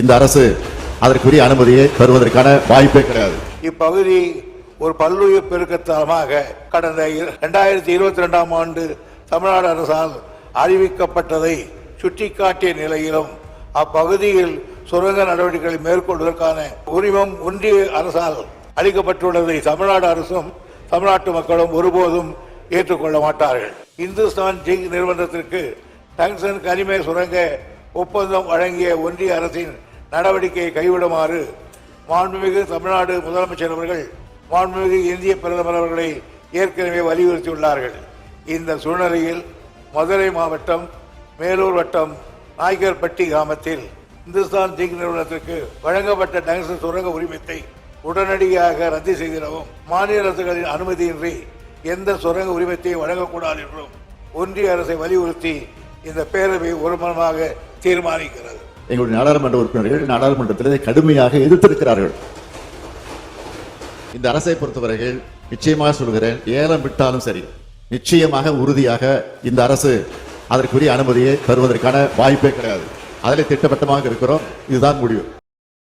இந்த அரசு அதற்குரிய அனுமதியை பெறுவதற்கான வாய்ப்பே கிடையாது. இப்பகுதி ஒரு பல்லுயிர் பெருக்கத்தலமாக கடந்த இரண்டாயிரத்தி இருபத்தி ரெண்டாம் ஆண்டு தமிழ்நாடு அரசால் அறிவிக்கப்பட்டதை சுட்டிக்காட்டிய நிலையிலும் அப்பகுதியில் சுரங்க நடவடிக்கைகளை மேற்கொள்வதற்கான உரிமம் ஒன்றிய அரசால் அளிக்கப்பட்டுள்ளதை தமிழ்நாடு அரசும் தமிழ்நாட்டு மக்களும் ஒருபோதும் ஏற்றுக்கொள்ள மாட்டார்கள். இந்துஸ்தான் ஜிங் நிறுவனத்திற்கு டங்ஸன் கனிம சுரங்க ஒப்பந்தம் வழங்கிய ஒன்றிய அரசின் நடவடிக்கையை கைவிடுமாறு மாண்புமிகு தமிழ்நாடு முதலமைச்சர் அவர்கள் மாண்புமிகு இந்திய பிரதமர் அவர்களை ஏற்கனவே வலியுறுத்தியுள்ளார்கள். இந்த சூழ்நிலையில் மதுரை மாவட்டம் மேலூர் வட்டம் நாய்கர்பட்டி கிராமத்தில் இந்துஸ்தான் ஜிங் நிறுவனத்திற்கு வழங்கப்பட்ட டங்ஸ்டன் சுரங்க உரிமத்தை உடனடியாக ரத்து செய்திடவும் மாநில அரசுகளின் அனுமதியின்றி எந்த சுரங்க உரிமத்தையும் வழங்கக்கூடாது என்றும் ஒன்றிய அரசை வலியுறுத்தி இந்த பேரவை ஒருமனமாக தீர்மானிக்கிறது. எங்களுடைய நாடாளுமன்ற உறுப்பினர்கள் நாடாளுமன்றத்தில் கடுமையாக எதிர்த்திருக்கிறார்கள். இந்த அரசை பொறுத்தவரையில் நிச்சயமாக சொல்கிறேன் ஏலம் விட்டாலும் சரி நிச்சயமாக உறுதியாக இந்த அரசு அதற்குரிய அனுமதியை தருவதற்கான வாய்ப்பே கிடையாது. அதில் திட்டவட்டமாக இருக்கிறோம். இதுதான் முடிவு.